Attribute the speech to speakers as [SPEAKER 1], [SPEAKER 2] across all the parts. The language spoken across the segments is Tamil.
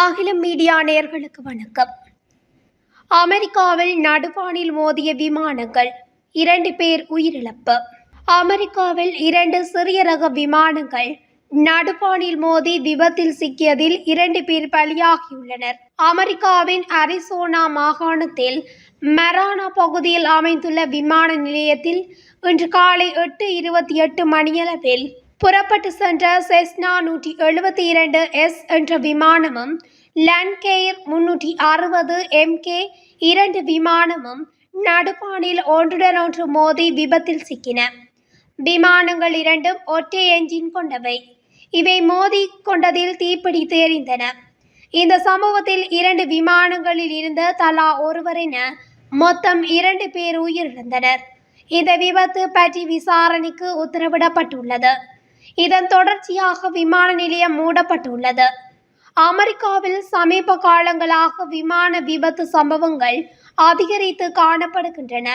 [SPEAKER 1] அகிலம் மீடியா நேயர்களுக்கு வணக்கம். அமெரிக்காவில் நடுவானில் மோதிய விமானங்கள் இரண்டு பேர் உயிரிழப்பு. அமெரிக்காவில் இரண்டு சிறிய ரக விமானங்கள் நடுவானில் மோதி விபத்தில் சிக்கியதில் இரண்டு பேர் பலியாகியுள்ளனர். அமெரிக்காவின் அரிசோனா மாகாணத்தில் மெரானா பகுதியில் அமைந்துள்ள விமான நிலையத்தில் இன்று காலை எட்டு இருபத்தி எட்டு மணியளவில் புறப்பட்டு சென்ற செஸ்னா நூற்றி எழுபத்தி இரண்டு எஸ் என்ற விமானமும் லன்கேர் முன்னூற்றி அறுபது எம்கே இரண்டு விமானமும் நடுப்பானில் ஒன்றுடன் ஒன்று மோதி விபத்தில் சிக்கின. விமானங்கள் இரண்டும் ஒற்றை என்ஜின் கொண்டவை. இவை மோதி கொண்டதில் தீப்பிடித்து எரிந்தன இந்த சம்பவத்தில் இரண்டு விமானங்களில் இருந்த தலா ஒருவரின மொத்தம் இரண்டு பேர் உயிரிழந்தனர். இந்த விபத்து பற்றி விசாரணைக்கு உத்தரவிடப்பட்டுள்ளது. இதன் தொடர்ச்சியாக விமான நிலையம் மூடப்பட்டுள்ளது. அமெரிக்காவில் சமீப காலங்களாக விமான விபத்து சம்பவங்கள் அதிகரித்து காணப்படுகின்றன.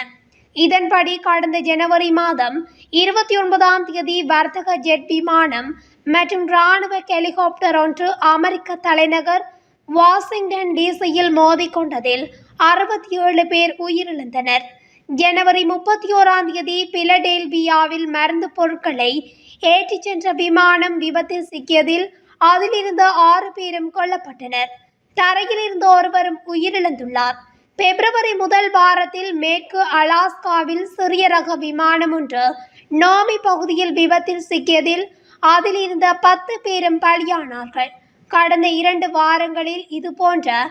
[SPEAKER 1] இதன்படி கடந்த ஜனவரி மாதம் இருபத்தி ஒன்பதாம் தேதி வர்த்தக ஜெட் விமானம் மற்றும் இராணுவ ஹெலிகாப்டர் ஒன்று அமெரிக்க தலைநகர் வாஷிங்டன் டிசியில் மோதிக்கொண்டதில் அறுபத்தி ஏழு பேர் உயிரிழந்தனர். ஜனவரி முப்பத்தி ஓராம் தேதி பிலடெல்பியாவில் மருந்து பொருட்களை ஏற்றிச் சென்ற விமானம் விபத்தில் சிக்கியதில் அதிலிருந்து ஆறு பேரும் கொல்லப்பட்டனர். தரையில் இருந்த ஒருவரும் உயிரிழந்துள்ளார். பிப்ரவரி முதல் வாரத்தில் மேற்கு அலாஸ்காவில் சிறிய ரக விமானம் ஒன்று நோமி பகுதியில் விபத்தில் சிக்கியதில் அதில் இருந்த பத்து பேரும் பலியானார்கள். கடந்த இரண்டு வாரங்களில் இதுபோன்ற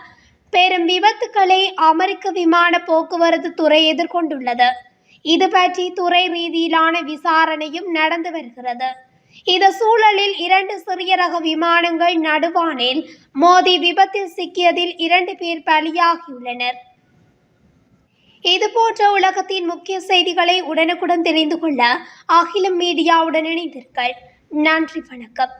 [SPEAKER 1] பெரும் விபத்துக்களை அமெரிக்க விமான போக்குவரத்து துறை எதிர்கொண்டுள்ளது. இது பற்றி துறை ரீதியிலான விசாரணையும் நடந்து வருகிறது. இந்த சூழலில் இரண்டு சிறிய ரக விமானங்கள் நடுவானில் மோதி விபத்தில் சிக்கியதில் இரண்டு பேர் பலியாகியுள்ளனர். இது போன்ற உலகத்தின் முக்கிய செய்திகளை உடனுக்குடன் தெரிந்து கொள்ள அகிலம் மீடியாவுடன் இணைந்தீர்கள் நன்றி வணக்கம்.